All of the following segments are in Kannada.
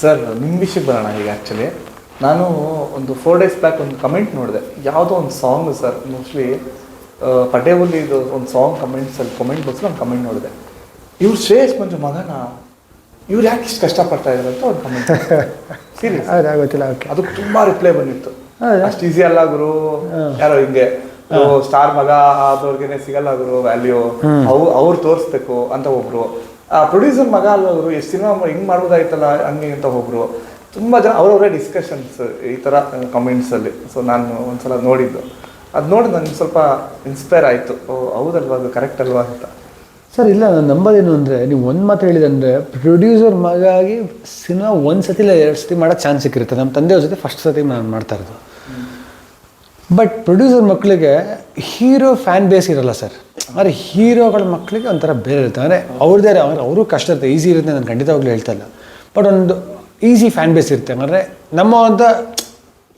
ಸರ್ ನಿಮ್ಮ ವಿಷಯಕ್ಕೆ ಬರೋಣ ಈಗ ಆ್ಯಕ್ಚುಲಿ ನಾನು ಒಂದು ಫೋರ್ ಡೇಸ್ ಬ್ಯಾಕ್ ಒಂದು ಕಮೆಂಟ್ ನೋಡಿದೆ. ಯಾವುದೋ ಒಂದು ಸಾಂಗ್ ಸರ್ ಮೋಸ್ಟ್ಲಿ ಪಟೇವಲ್ಲಿ ಇದು ಒಂದು ಸಾಂಗ್ ಕಮೆಂಟ್ಸಲ್ಲಿ ಕಮೆಂಟ್ ಬಾಕ್ಸಲ್ಲಿ ನಾನು ಕಮೆಂಟ್ ನೋಡಿದೆ. ಇವ್ರು ಶ್ರೇಯಸ್ ಮಂಜು ಮಗನ? ಇವ್ರು ಯಾಕೆ ಇಷ್ಟು ಕಷ್ಟಪಡ್ತಾ ಇದ್ದಾರೆ ಅಂತ ಒಂದು ಕಮೆಂಟ್ ಸೀರಿಯಸ್ ಗೊತ್ತಿಲ್ಲ ಅದಕ್ಕೆ ತುಂಬಾ ರಿಪ್ಲೈ ಬಂದಿತ್ತು? ಅಷ್ಟು ಈಸಿ ಅಲ್ಲ ಗುರು. ಯಾರೋ ಹಿಂಗೆ ಸ್ಟಾರ್ ಮಗ ಆದವ್ರಿಗೆ ಸಿಗಲ್ಲ ಗುರು ವ್ಯಾಲ್ಯೂ ಅವ್ ಅವ್ರು ತೋರಿಸ್ಬೇಕು ಅಂತ ಒಬ್ರು. ಪ್ರೊಡ್ಯೂಸರ್ ಮಗ ಅಲ್ಲವರು ಎಷ್ಟು ಸಿನಿಮಾ ಹಿಂಗೆ ಮಾಡ್ಬೋದಾಯ್ತಲ್ಲ ಹಂಗೆ ಅಂತ ಹೋಗ್ರು. ತುಂಬ ಜನ ಅವರವರೇ ಡಿಸ್ಕಷನ್ಸ್ ಈ ಥರ ಕಮೆಂಟ್ಸಲ್ಲಿ ಸೊ ನಾನು ಒಂದ್ಸಲ ನೋಡಿದ್ದು. ಅದು ನೋಡಿ ನನಗೆ ಸ್ವಲ್ಪ ಇನ್ಸ್ಪೈರ್ ಆಯಿತು. ಓ ಹೌದಲ್ವಾ ಅದು ಕರೆಕ್ಟ್ ಅಲ್ವಾ ಅಂತ. ಸರ್ ಇಲ್ಲ ನಾನು ನಂಬೋದೇನು ಅಂದರೆ ನೀವು ಒಂದು ಮಾತು ಹೇಳಿದಂದರೆ ಪ್ರೊಡ್ಯೂಸರ್ ಮಗಾಗಿ ಸಿನಿಮಾ ಒಂದು ಸತಿ ಇಲ್ಲ ಎರಡು ಸತಿ ಮಾಡೋ ಚಾನ್ಸ್ ಸಿಕ್ಕಿರುತ್ತೆ. ನಮ್ಮ ತಂದೆಯವ್ರ ಜೊತೆ ಫಸ್ಟ್ ಸತಿ ನಾನು ಮಾಡ್ತಾ ಇರೋದು. ಬಟ್ ಪ್ರೊಡ್ಯೂಸರ್ ಮಕ್ಕಳಿಗೆ ಹೀರೋ ಫ್ಯಾನ್ ಬೇಸ್ ಇರಲ್ಲ ಸರ್. ಆದರೆ ಹೀರೋಗಳ ಮಕ್ಕಳಿಗೆ ಒಂಥರ ಬೇರೆ ಇರುತ್ತೆ. ಅಂದರೆ ಅವ್ರದ್ದೇ ಅಂದರೆ ಅವರು ಕಷ್ಟ ಇರುತ್ತೆ. ಈಸಿ ಇರುತ್ತೆ ನಾನು ಖಂಡಿತವಾಗ್ಲೂ ಹೇಳ್ತಾ ಇಲ್ಲ. ಬಟ್ ಒಂದು ಈಸಿ ಫ್ಯಾನ್ ಬೇಸ್ ಇರುತ್ತೆ. ಅಂದರೆ ನಮ್ಮ ಅಂತ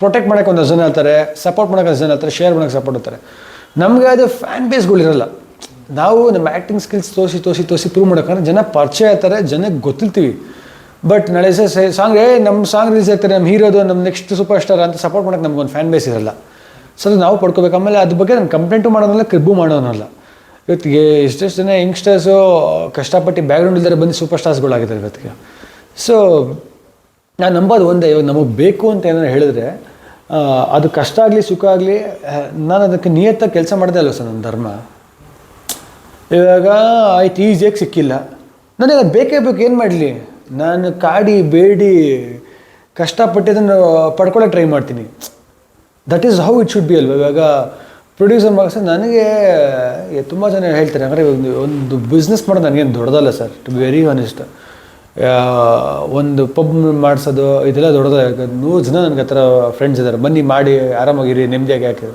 ಪ್ರೊಟೆಕ್ಟ್ ಮಾಡೋಕೆ ಒಂದು ಜನ ಇರ್ತಾರೆ ಸಪೋರ್ಟ್ ಮಾಡೋಕೆ ಜನ ಇರ್ತಾರೆ ಶೇರ್ ಮಾಡೋಕೆ ಸಪೋರ್ಟ್ ಇರ್ತಾರೆ ನಮಗೆ ಅದು ಫ್ಯಾನ್ ಬೇಸ್ಗಳಿರಲ್ಲ ನಾವು ನಮ್ಮ ಆ್ಯಕ್ಟಿಂಗ್ ಸ್ಕಿಲ್ಸ್ ತೋರಿಸಿ ತೋರಿಸಿ ತೋರಿಸಿ ಪ್ರೂವ್ ಮಾಡೋಕ್ಕಂದ್ರೆ ಜನ ಪರಿಚಯ ಆಗ್ತಾರೆ ಜನಕ್ಕೆ ಗೊತ್ತಿರ್ತೀವಿ. ಬಟ್ ನಾಳೆ ಸಾಂಗ್ ಏ ನಮ್ಮ ಸಾಂಗ್ ರಿಲೀಸ್ ಆಗ್ತಾರೆ ನಮ್ಮ ಹೀರೋದು ನಮ್ಮ ನೆಕ್ಸ್ಟ್ ಸೂಪರ್ ಸ್ಟಾರ್ ಅಂತ ಸಪೋರ್ಟ್ ಮಾಡೋಕೆ ನಮ್ಗೊಂದು ಫ್ಯಾನ್ ಬೇಸ್ ಇರಲ್ಲ. ಸೊ ನಾವು ಪಡ್ಕೋಬೇಕು. ಆಮೇಲೆ ಅದ್ರ ಬಗ್ಗೆ ನಾನು ಕಂಪ್ಲೇಂಟು ಮಾಡೋನಲ್ಲ ಕ್ರಿಬ್ಬು ಮಾಡೋನಲ್ಲ. ಇವತ್ತಿಗೆ ಎಷ್ಟೆಷ್ಟು ಜನ ಯಂಗ್ಸ್ಟರ್ಸು ಕಷ್ಟಪಟ್ಟು ಬ್ಯಾಕ್ಗ್ರೌಂಡ್ ಇಲ್ದರೆ ಬಂದು ಸೂಪರ್ ಸ್ಟಾರ್ಸ್ಗಳಾಗಿದ್ದಾರೆ ಇವತ್ತಿಗೆ. ಸೊ ನಾನು ನಂಬೋದು ಒಂದೇ, ಇವಾಗ ನಮಗೆ ಬೇಕು ಅಂತ ಏನಾದ್ರು ಹೇಳಿದ್ರೆ ಅದು ಕಷ್ಟ ಆಗಲಿ, ಸುಖ ಆಗಲಿ ನಾನು ಅದಕ್ಕೆ ನಿಯತ್ತ ಕೆಲಸ ಮಾಡಿದೆ ಅಲ್ವ ಸರ್ ನನ್ನ ಧರ್ಮ? ಇವಾಗ ಆಯ್ತು ಈಸಿಯಾಗಿ ಸಿಕ್ಕಿಲ್ಲ. ನನಗೆ ಬೇಕೇ ಬೇಕು, ಏನು ಮಾಡಲಿ? ನಾನು ಕಾಡಿ, ಬೇಡಿ, ಕಷ್ಟಪಟ್ಟಿದ್ದನ್ನು ಪಡ್ಕೊಳ್ಳೋಕೆ ಟ್ರೈ ಮಾಡ್ತೀನಿ. That is how it should be ಅಲ್ವ? ಇವಾಗ ಪ್ರೊಡ್ಯೂಸರ್ ಮಗ ಸರ್, ನನಗೆ ತುಂಬ ಜನ ಹೇಳ್ತಾರೆ, ಅಂದರೆ ಒಂದು ಒಂದು ಬಿಸ್ನೆಸ್ ಮಾಡೋದು ನನಗೇನು ದೊಡ್ಡದಲ್ಲ ಸರ್ ಟು ವೆರಿ ಆನೆಸ್ಟ್ ಒಂದು ಪಬ್ ಮಾಡಿಸೋದು, ಇದೆಲ್ಲ ದೊಡ್ಡದ ನೂರು ಜನ ನನಗೆ ಹತ್ರ ಫ್ರೆಂಡ್ಸ್ ಇದ್ದಾರೆ. ಬನ್ನಿ ಮಾಡಿ, ಆರಾಮಾಗಿರಿ, ನೆಮ್ಮದಿಯಾಗಿ ಹಾಕಿದ್ರು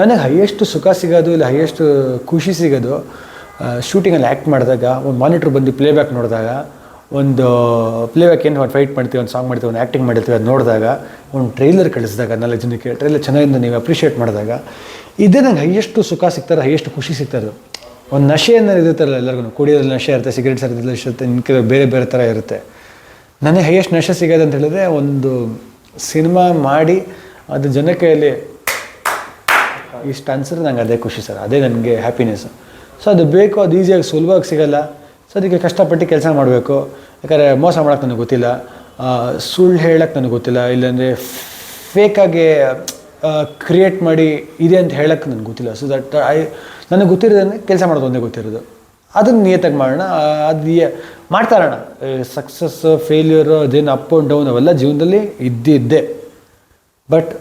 ನನಗೆ ಹೈಯೆಸ್ಟ್ ಸುಖ ಸಿಗೋದು, ಇಲ್ಲ ಹೈಯೆಸ್ಟ್ ಖುಷಿ ಸಿಗೋದು ಶೂಟಿಂಗಲ್ಲಿ ಆ್ಯಕ್ಟ್ ಮಾಡಿದಾಗ, ಒಂದು ಮಾನಿಟ್ರ್ ಬಂದು ಪ್ಲೇಬ್ಯಾಕ್ ನೋಡಿದಾಗ ಒಂದು ಪ್ಲೇಬ್ಯಾಕ್ ಏನು ಫೈಟ್ ಮಾಡ್ತೀವಿ, ಒಂದು ಸಾಂಗ್ ಮಾಡ್ತೀವಿ, ಒಂದು ಆ್ಯಕ್ಟಿಂಗ್ ಮಾಡಿರ್ತೀವಿ ಅದು ನೋಡಿದಾಗ, ಒಂದು ಟ್ರೈಲರ್ ಕಳಿಸಿದಾಗ ನಾಲ್ಕು ಜನಕ್ಕೆ ಟ್ರೈಲರ್ ಚೆನ್ನಾಗಿಂದ ನೀವು ಅಪ್ರಿಷಿಯೇಟ್ ಮಾಡಿದಾಗ, ಇದೇ ನಂಗೆ ಹೈಯೆಷ್ಟು ಸುಖ ಸಿಗ್ತಾರೆ ಹೈಯೆಸ್ಟ್ ಖುಷಿ ಸಿಗ್ತಾರೆ ಒಂದು ನಶೆ ಅನ್ನೋದು ಇರುತ್ತಲ್ಲ ಎಲ್ಲರಿಗೂ, ಕುಡಿಯೋದ್ರಲ್ಲಿ ನಶೆ ಇರುತ್ತೆ ಸಿಗರೇಟ್ ಸೇರಿದ್ರೆ ಇರುತ್ತೆ ಇನ್ಕೆ ಬೇರೆ ಬೇರೆ ಥರ ಇರುತ್ತೆ. ನನಗೆ ಹೈಯೆಸ್ಟ್ ನಶೆ ಸಿಗೋದು ಅಂತ ಹೇಳಿದ್ರೆ ಒಂದು ಸಿನಿಮಾ ಮಾಡಿ, ಅದು ಜನ ಕೈಯಲ್ಲಿ ಇಷ್ಟು ಅನ್ಸಿದ್ರೆ ನಂಗೆ ಅದೇ ಖುಷಿ ಸರ್, ಅದೇ ನನಗೆ ಹ್ಯಾಪಿನೆಸ್ಸು ಸೊ ಅದು ಬೇಕು, ಅದು ಈಸಿಯಾಗಿ ಸುಲಭವಾಗಿ ಸಿಗಲ್ಲ. ಸೊ ಅದಕ್ಕೆ ಕಷ್ಟಪಟ್ಟು ಕೆಲಸ ಮಾಡಬೇಕು. ಯಾಕಂದರೆ ಮೋಸ ಮಾಡೋಕ್ಕೆ ನನಗೆ ಗೊತ್ತಿಲ್ಲ. ಸುಳ್ಳು ಹೇಳಕ್ಕೆ ನನಗೆ ಗೊತ್ತಿಲ್ಲ. ಇಲ್ಲಾಂದರೆ ಫೇಕಾಗಿ ಕ್ರಿಯೇಟ್ ಮಾಡಿ ಇದೆ ಅಂತ ಹೇಳಕ್ಕೆ ನನಗೆ ಗೊತ್ತಿಲ್ಲ. ಸೊ ದಟ್ ಐ ನನಗೆ ಗೊತ್ತಿರೋದನ್ನು ಕೆಲಸ ಮಾಡೋದು ಒಂದೇ ಗೊತ್ತಿರೋದು. ಅದನ್ನು ನಿಯತ್ತಾಗಿ ಮಾಡೋಣ. ಅದು ಮಾಡ್ತಾರೋಣ ಸಕ್ಸಸ್ ಫೇಲ್ಯೂರು ಅದೇನು ಅಪ್ ಆ್ಯಂಡ್ ಡೌನ್ ಅವೆಲ್ಲ ಜೀವನದಲ್ಲಿ ಇದ್ದಿದ್ದೆ ಬಟ್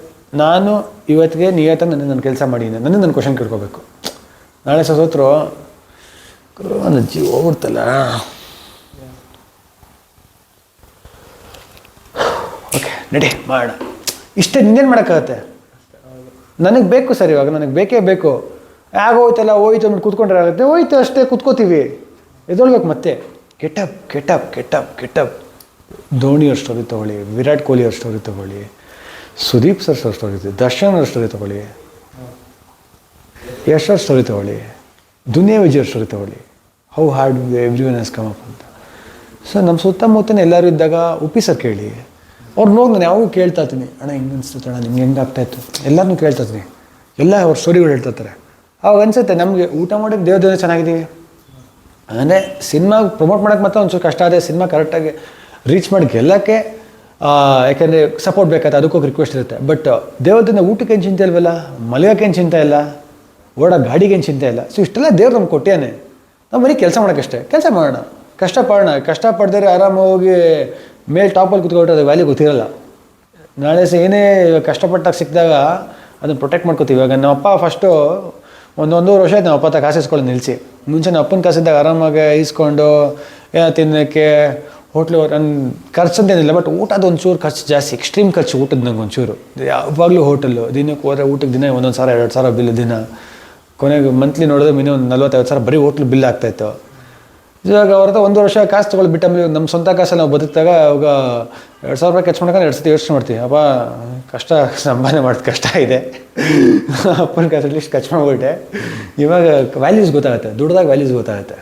ನಾನು ಇವತ್ತಿಗೆ ನಿಯತ್ತಾಗಿ ನನ್ನ ನನ್ನ ಕೆಲಸ ಮಾಡಿದ್ದೀನಿ ನನಗೆ ನನ್ನ ಕ್ವಶನ್ ಕೇಳ್ಕೋಬೇಕು. ನಾಳೆ ಸೋತ್ರು ನನ್ನ ಜೀವ ಹೋಗ್ಬಿಡ್ತಲ್ಲ. ಓಕೆ ನಡಿ. ಮಾಡ. ಇಷ್ಟೇ ಇನ್ನೇನು ಮಾಡೋಕ್ಕಾಗತ್ತೆ? ನನಗೆ ಬೇಕು ಸರ್ ಇವಾಗ ನನಗೆ ಬೇಕೇ ಬೇಕು. ಆಗೋಯ್ತಲ್ಲ ಹೋಯ್ತು ಅಂದ್ಬಿಟ್ಟು ಕೂತ್ಕೊಂಡ್ರೆ ಆಗುತ್ತೆ. ಹೋಯ್ತು ಅಷ್ಟೇ ಕೂತ್ಕೋತೀವಿ. ಎದೊಳ್ಬೇಕು ಮತ್ತೆ. ಕೆಟಪ್ ಕೆಟಪ್ ಕೆಟಪ್ ಕೆಟಪ್ ಧೋನಿಯವ್ರ ಸ್ಟೋರಿ ತೊಗೊಳ್ಳಿ ವಿರಾಟ್ ಕೊಹ್ಲಿ ಅವ್ರ ಸ್ಟೋರಿ ತೊಗೊಳ್ಳಿ Sudeep sir sir story Darshan ಅವ್ರ ಸ್ಟೋರಿ ತೊಗೊಳ್ಳಿ ಯಶ್ ಅವ್ರ ಸ್ಟೋರಿ ತೊಗೊಳ್ಳಿ ದುನಿಯಾ ವಿಜಯ್ ಅವ್ರ ಸ್ಟೋರಿ ತೊಗೊಳ್ಳಿ. How hard everyone has come up ಅಂತ ಸೊ ನಮ್ಮ ಸುತ್ತಮುತ್ತನೇ ಎಲ್ಲರೂ ಇದ್ದಾಗ ಉಪ್ಪಿ ಸರ್ ಕೇಳಿ. ಅವ್ರು ನೋಡಿ ನಾನು ಯಾವಾಗೂ ಕೇಳ್ತಾ ಇದ್ದೀನಿ. ಅಣ್ಣ, ಹಿಂಗೆ ಅನಿಸ್ತು ಅಣ್ಣ ನಿಮ್ಗೆ ಹೆಂಗೆ ಆಗ್ತಾ ಇತ್ತು? ಎಲ್ಲರನ್ನೂ ಕೇಳ್ತಾ ಇದ್ದೀನಿ. ಎಲ್ಲ ಅವ್ರ ಸ್ಟೋರಿಗಳು ಹೇಳ್ತಾ ಇರ್ತಾರೆ. ಅವಾಗ ಅನಿಸುತ್ತೆ ನಮಗೆ ಊಟ ಮಾಡೋಕ್ಕೆ ದೇವ್ರ ದೇವ್ರ ಚೆನ್ನಾಗಿದ್ದೀವಿ ಅಂದರೆ ಸಿನಿಮಾ ಪ್ರಮೋಟ್ ಮಾಡೋಕ್ಕೆ ಮಾತ್ರ ಒಂಚೂರು ಕಷ್ಟ ಆದರೆ ಸಿನಿಮಾ ಕರೆಕ್ಟಾಗಿ ರೀಚ್ ಮಾಡಿ ಗೆಲ್ಲೋಕ್ಕೆ ಯಾಕೆಂದರೆ ಸಪೋರ್ಟ್ ಬೇಕಾದ್ರೆ ಅದಕ್ಕೋಗಿ ರಿಕ್ವೆಸ್ಟ್ ಇರುತ್ತೆ. ಬಟ್ ದೇವ್ರದಿಂದ ಏನು ಚಿಂತೆ ಇಲ್ವಲ್ಲ? ಮಲಗಕ್ಕೆ ಏನು ಚಿಂತೆ ಇಲ್ಲ? ಓಡೋ ಗಾಡಿಗೇನು ಚಿಂತೆ ಇಲ್ಲ? ಸೊ ಇಷ್ಟೆಲ್ಲ ದೇವ್ರು ನಮ್ಗೆ ಕೊಟ್ಟೇನೆ ನಾವು ಬರೀ ಕೆಲಸ ಮಾಡೋಕ್ಕಷ್ಟೇ. ಕೆಲಸ ಮಾಡೋಣ. ಕಷ್ಟಪಡೋಣ. ಕಷ್ಟಪಡ್ದರೆ ಆರಾಮಾಗಿ ಮೇಲ್ ಟಾಪಲ್ಲಿ ಕುತ್ಕೊಂಡ್ರೆ ಅದು ವ್ಯಾಲ್ಯೂ ಗೊತ್ತಿರಲ್ಲ. ನಾಳೆ ಸಹ ಏನೇ ಕಷ್ಟಪಟ್ಟಾಗ ಸಿಕ್ಕಿದಾಗ ಅದನ್ನು ಪ್ರೊಟೆಕ್ಟ್ ಮಾಡ್ಕೋತೀವಿ. ಇವಾಗ ನಮ್ಮಪ್ಪ ಫಸ್ಟು ಒಂದು ಒಂದೂವರೆ ವರ್ಷ ಆಯ್ತು ನಮ್ಮ ಅಪ್ಪ ಹತ್ರ ಕಾಸು ಇಸ್ಕೊಳ್ಳೋದು ನಿಲ್ಲಿಸಿ ಮುಂಚೆ ನಮ್ಮ ಅಪ್ಪನ ಕಾಸಿದ್ದಾಗ ಆರಾಮಾಗಿ ಈಸ್ಕೊಂಡು ಏನೋ ತಿನ್ನೋಕ್ಕೆ ಹೋಟ್ಲು ನನ್ನ ಖರ್ಚು ಅಂತೇನಿಲ್ಲ ಬಟ್ ಊಟದ ಒಂಚೂರು ಖರ್ಚು ಜಾಸ್ತಿ. ಎಕ್ಸ್ಟ್ರೀಮ್ ಖರ್ಚು ಊಟದ ನಂಗೆ ಒಂಚೂರು. ಯಾವಾಗಲೂ ಹೋಟೆಲ್ಲು ದಿನಕ್ಕೆ ಹೋದ್ರೆ ಊಟಕ್ಕೆ ದಿನ ಒಂದೊಂದು ಸಾವಿರ, ಎರಡು ಸಾವಿರ ಬಿಲ್ ದಿನ. ಕೊನೆಗೆ ಮಂತ್ಲಿ ನೋಡಿದ್ರೆ ಮಿನಿಮಮ್ ನಲ್ವತ್ತೈದು ಸಾವಿರ ಬರೀ ಹೋಟ್ಲು ಬಿಲ್ ಆಗ್ತಾಯಿತ್ತು ಇವಾಗ ಅವ್ರದ್ದು ಒಂದು ವರ್ಷ ಕಾಸು ತೊಗೊಳ್ಳಿ ಬಿಟ್ಟ ಆಮೇಲೆ ನಮ್ಮ ಸ್ವಂತ ಕಾಸಲ್ಲಿ ನಾವು ಬದುಕಿದಾಗ ಅವಾಗ ಎರಡು ಸಾವಿರ ರೂಪಾಯಿ ಖರ್ಚು ಮಾಡ್ಕೊಂಡು ಎರಡು ಸತಿ ಯೋಚನೆ ಮಾಡ್ತೀವಿ ಅಪ್ಪ ಕಷ್ಟ ಸಂಪಾದನೆ ಮಾಡೋದು ಕಷ್ಟ ಇದೆ. ಅಪ್ಪನ ಕಾಸಲ್ಲಿ ಖರ್ಚು ಮಾಡ್ಬಿಟ್ಟೆ. ಇವಾಗ ವ್ಯಾಲ್ಯೂಸ್ ಗೊತ್ತಾಗುತ್ತೆ, ದುಡ್ದಾಗ ವ್ಯಾಲ್ಯೂಸ್ ಗೊತ್ತಾಗುತ್ತೆ.